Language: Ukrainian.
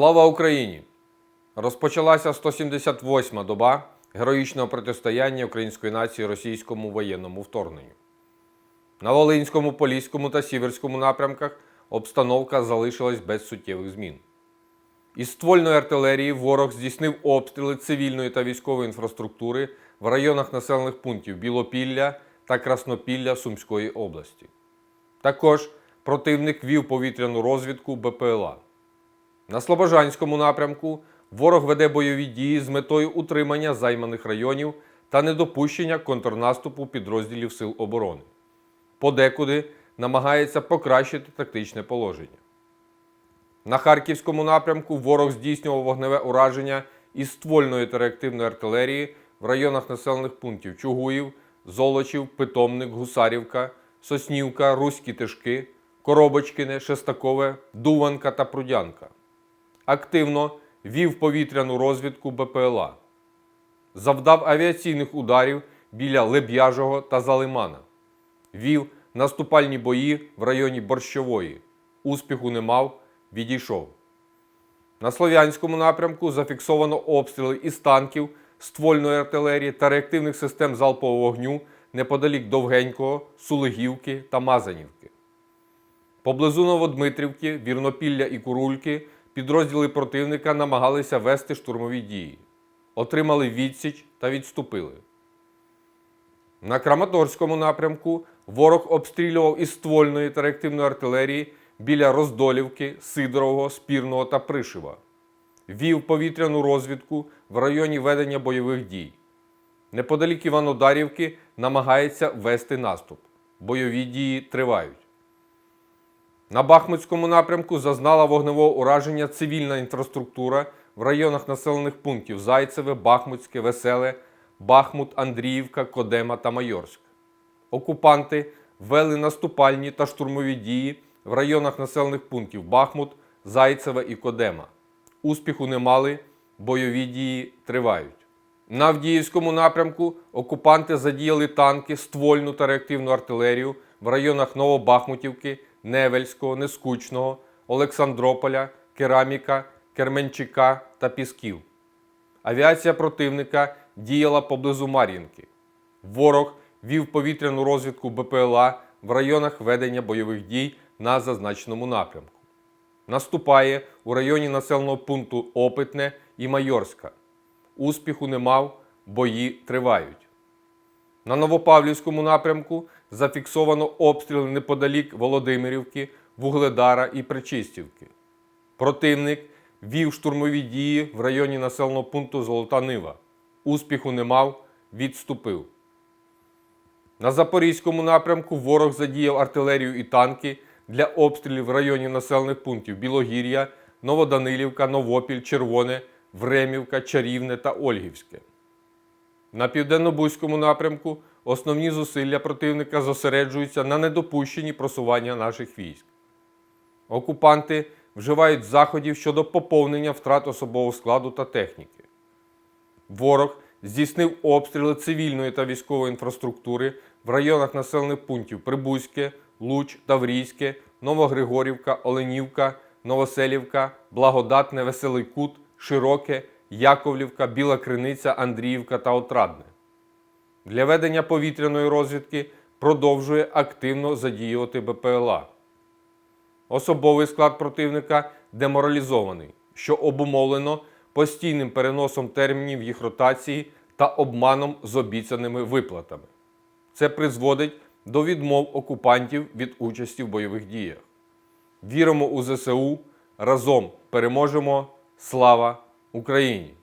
Слава Україні! Розпочалася 178-ма доба героїчного протистояння української нації російському воєнному вторгненню. На Волинському, Поліському та Сіверському напрямках обстановка залишилась без суттєвих змін. Із ствольної артилерії ворог здійснив обстріли цивільної та військової інфраструктури в районах населених пунктів Білопілля та Краснопілля Сумської області. Також противник вів повітряну розвідку БПЛА. На Слобожанському напрямку ворог веде бойові дії з метою утримання займаних районів та недопущення контрнаступу підрозділів Сил оборони. Подекуди намагається покращити тактичне положення. На Харківському напрямку ворог здійснював вогневе ураження із ствольної та реактивної артилерії в районах населених пунктів Чугуїв, Золочів, Питомник, Гусарівка, Соснівка, Руські Тишки, Коробочкине, Шестакове, Дуванка та Прудянка. Активно вів повітряну розвідку БПЛА. Завдав авіаційних ударів біля Леб'яжого та Залимана. Вів наступальні бої в районі Борщової. Успіху не мав, відійшов. На Слов'янському напрямку зафіксовано обстріли із танків, ствольної артилерії та реактивних систем залпового вогню неподалік Довгенького, Сулигівки та Мазанівки. Поблизу Новодмитрівки, Вірнопілля і Курульки підрозділи противника намагалися вести штурмові дії, отримали відсіч та відступили. На Краматорському напрямку ворог обстрілював із ствольної та реактивної артилерії біля Роздолівки, Сидорового, Спірного та Пришива. Вів повітряну розвідку в районі ведення бойових дій. Неподалік Іванодарівки намагається вести наступ. Бойові дії тривають. На Бахмутському напрямку зазнала вогневого ураження цивільна інфраструктура в районах населених пунктів Зайцеве, Бахмутське, Веселе, Бахмут, Андріївка, Кодема та Майорськ. Окупанти вели наступальні та штурмові дії в районах населених пунктів Бахмут, Зайцеве і Кодема. Успіху не мали, бойові дії тривають. На Авдіївському напрямку окупанти задіяли танки, ствольну та реактивну артилерію в районах Новобахмутівки, Невельського, Нескучного, Олександрополя, Кераміка, Керменчика та Пісків. Авіація противника діяла поблизу Мар'їнки. Ворог вів повітряну розвідку БПЛА в районах ведення бойових дій на зазначеному напрямку. Наступає у районі населеного пункту Опитне і Майорська. Успіху не мав, бої тривають. На Новопавлівському напрямку зафіксовано обстріли неподалік Володимирівки, Вугледара і Причистівки. Противник вів штурмові дії в районі населеного пункту Золота Нива. Успіху не мав, відступив. На Запорізькому напрямку ворог задіяв артилерію і танки для обстрілів в районі населених пунктів Білогір'я, Новоданилівка, Новопіль, Червоне, Времівка, Чарівне та Ольгівське. На південно-бузькому напрямку основні зусилля противника зосереджуються на недопущенні просування наших військ. Окупанти вживають заходів щодо поповнення втрат особового складу та техніки. Ворог здійснив обстріли цивільної та військової інфраструктури в районах населених пунктів Прибузьке, Луч, Таврійське, Новогригорівка, Оленівка, Новоселівка, Благодатне, Веселий Кут, Широке, Яковлівка, Біла Криниця, Андріївка та Отрадне. Для ведення повітряної розвідки продовжує активно задіювати БПЛА. Особовий склад противника деморалізований, що обумовлено постійним переносом термінів їх ротації та обманом з обіцяними виплатами. Це призводить до відмов окупантів від участі в бойових діях. Віримо у ЗСУ, разом переможемо! Слава Україні!